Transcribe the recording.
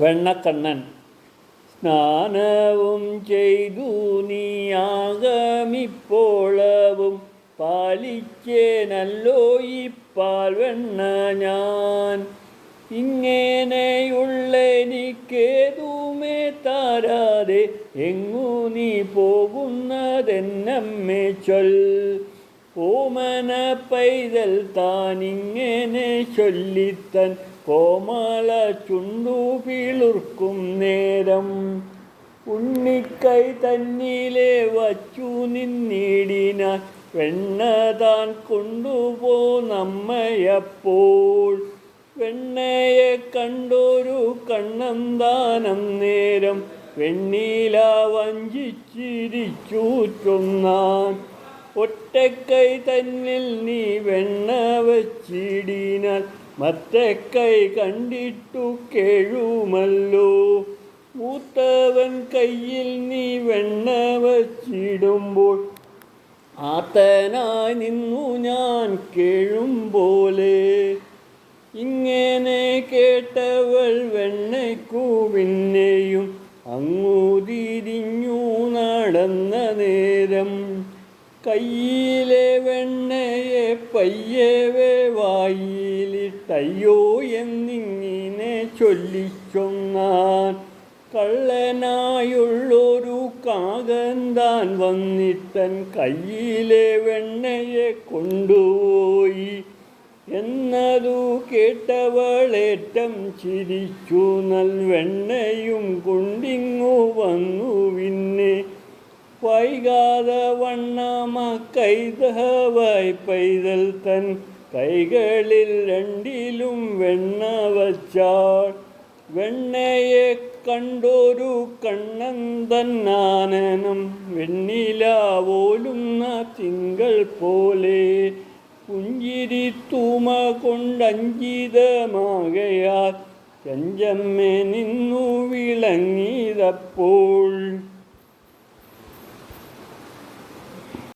വെണ്ണക്കണ്ണൻ. സ്നാനവും ചെയ്തു നീയാകമിപ്പോളവും പാലിച്ചേനല്ലോ ഈ പാൽ വെണ്ണ ഞാൻ. ഇങ്ങനെയുള്ള എനിക്കേതുമേ താരാതെ എങ്ങു നീ പോകുന്നതെന്നമ്മേ ചൊൽ. ഓമന പൈതൽ താനിങ്ങനെ ചൊല്ലിത്തൻ. കോമള ചുണ്ടു പിളുർക്കും നേരം. ഉണ്ണിക്കൈ തന്നിലെ വച്ചു നിന്നിടിന വെണ്ണ താൻ കൊണ്ടുപോ നമ്മയപ്പോൾ. വെണ്ണയെ കണ്ടൊരു കണ്ണന്താനം നേരം. വെണ്ണീല വഞ്ചിച്ചിരിച്ചൂറ്റുന്നാൻ ഒറ്റക്കൈ തന്നിൽ നീ വെണ്ണ വച്ചിടിനാൽ മറ്റക്കൈ കണ്ടിട്ടു കേഴുമല്ലോ. മൂത്തവൻ കയ്യിൽ നീ വെണ്ണ വച്ചിടുമ്പോൾ ആത്തനായി നിന്നു ഞാൻ കേഴും പോലെ ഇങ്ങനെ കേട്ടവൾ വെണ്ണയ്ക്കു പിന്നെയും അങ്ങു തിരിഞ്ഞു നടന്ന നേരം കയ്യിലെ വെണ്ണയെ പയ്യവേ വായിലിട്ടയ്യോ എന്നിങ്ങനെ ചൊല്ലിച്ചൊന്നാൻ കള്ളനായുള്ളൊരു കാകന്താൻ വന്നിട്ടൻ കയ്യിലെ വെണ്ണയെ കൊണ്ടുപോയി. എന്നതു കേട്ടവളേറ്റം ചിരിച്ചു. നൽവെണ്ണയും കൊണ്ടിങ്ങു വൈകാതെ വണ്ണമ കൈതവായി പൈതൽ തൻ കൈകളിൽ രണ്ടിലും വെണ്ണ വച്ചാൾ. വെണ്ണയെ കണ്ടൊരു കണ്ണന്തന്നാനനം വെണ്ണിലാവോലുന്ന തിങ്കൾ പോലെ. പുഞ്ചിരി തൂമ കൊണ്ടഞ്ചിതമാകയാൽ ചഞ്ചമ്മെ നിന്നു വിളങ്ങിയതപ്പോൾ